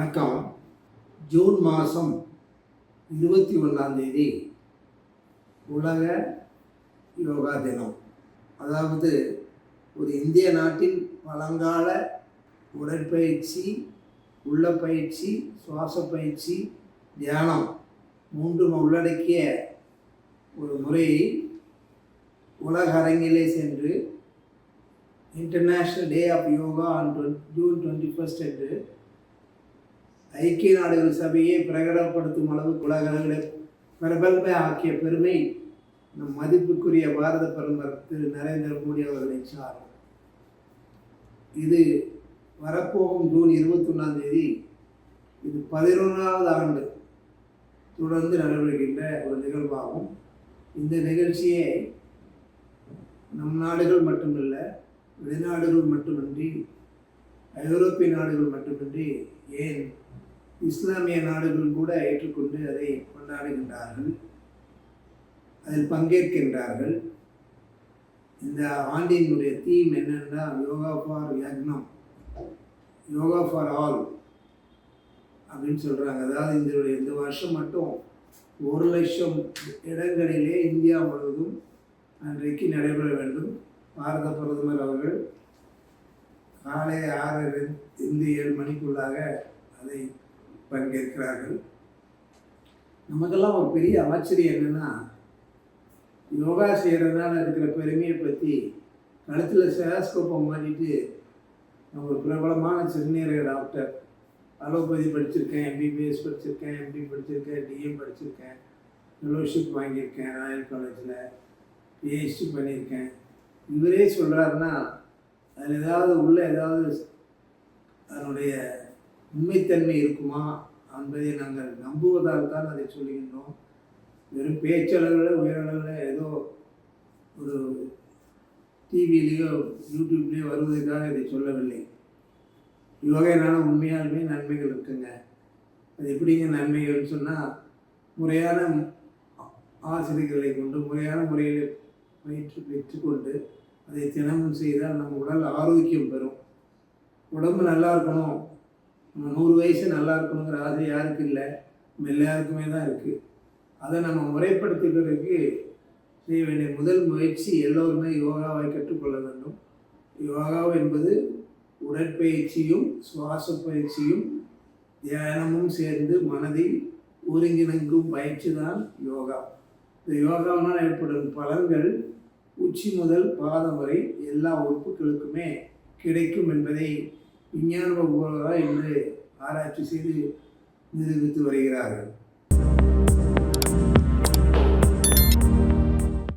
வணக்கம். ஜூன் மாதம் இருபத்தி ஒன்றாம் தேதி உலக யோகா தினம். அதாவது ஒரு இந்திய நாட்டின் பழங்கால உடற்பயிற்சி உள்ள பயிற்சி சுவாச பயிற்சி தியானம் மூன்றும் உள்ளடக்கிய ஒரு முறையை உலக அரங்கிலே சென்று international day of yoga on June twenty first என்று ஐக்கிய நாடுகள் சபையை பிரகடனப்படுத்தும் அளவுக்கு உலகங்களை பிரபலமை ஆக்கிய பெருமை நம் மதிப்புக்குரிய பாரத பிரதமர் திரு நரேந்திர மோடி அவர்களை சாரும். இது வரப்போகும் ஜூன் இருபத்தொன்னாம் தேதி இது பதினொன்றாவது ஆண்டு தொடர்ந்து நடைபெறுகின்ற ஒரு நிகழ்வாகும். இந்த நிகழ்ச்சியை நம் நாடுகள் மட்டுமல்ல வெளிநாடுகள் மட்டுமின்றி ஐரோப்பிய நாடுகள் மட்டுமின்றி ஏன் இஸ்லாமிய நாடுகள் கூட ஏற்றுக்கொண்டு அதை கொண்டாடுகின்றார்கள். அதில் பங்கேற்கின்றார்கள். இந்த ஆண்டினுடைய தீம் என்னென்னா யோகா ஃபார் யக்னம் யோகா ஃபார் ஆல் அப்படின்னு சொல்கிறாங்க அதாவது இதனுடைய இந்த வருஷம் மட்டும் ஒரு லட்சம் இடங்களிலே இந்தியா முழுவதும் அன்றைக்கு நடைபெற வேண்டும். பாரத பிரதமர் அவர்கள் காலை ஆறு இருந்து ஏழு மணிக்குள்ளாக அதை பங்கேற்கிறார்கள். நமக்கெல்லாம் ஒரு பெரிய ஆச்சரியம் என்னென்னா யோகா செய்கிறதுனால இருக்கிற பெருமையை பற்றி கழுத்தில் சேஸ்கோப்பை மாட்டிட்டு நான் ஒரு பிரபலமான சிறுநீரக டாக்டர் அலோபதி படிச்சிருக்கேன் எம்பிபிஎஸ் படிச்சிருக்கேன் எம்பி படிச்சிருக்கேன் டிஎம் படிச்சிருக்கேன் ஃபெலோஷிப் வாங்கியிருக்கேன் ராயல் காலேஜில் பிஹெச்டி பண்ணியிருக்கேன். இவரே சொல்கிறாருன்னா அதில் ஏதாவது உள்ள ஏதாவது அதனுடைய உண்மைத்தன்மை இருக்குமா என்பதை நாங்கள் நம்புவதால் தான் அதை சொல்லுகின்றோம். வெறும் பேச்சளவில் உயரளவில் ஏதோ ஒரு டிவிலேயோ யூடியூப்லேயோ வருவதற்காக இதை சொல்லவில்லை. யோகையினால உண்மையாலுமே நன்மைகள் இருக்குங்க. அது எப்படிங்க நன்மைகள்னு சொன்னால் முறையான ஆசிரியர்களை கொண்டு முறையான முறையில் பயிற்று பெற்றுக்கொண்டு அதை தினமும் செய்தால் நம்ம உடல் ஆரோக்கியம் பெறும். உடம்பு நல்லா இருக்கணும். நூறு வயசு நல்லா இருக்கணுங்கிற ஆசை யாருக்கு இல்லை? எல்லாருக்குமே தான் இருக்குது அதை நம்ம முறைப்படுத்துகிறதுக்கு செய்ய வேண்டிய முதல் முயற்சி எல்லோருமே யோகாவை கற்றுக்கொள்ள வேண்டும். யோகா என்பது உடற்பயிற்சியும் சுவாச பயிற்சியும் தியானமும் சேர்ந்து மனதை ஒருங்கிணைக்கும் பயிற்சி தான் யோகா. இந்த யோகாவினால் ஏற்படும் பலன்கள் உச்சி முதல் பாதம் வரை எல்லா உறுப்புகளுக்குமே கிடைக்கும் என்பதை விஞ்ஞான பூர்வமாக இன்று ஆராய்ச்சி செய்து நிரூபித்து வருகிறார்கள்.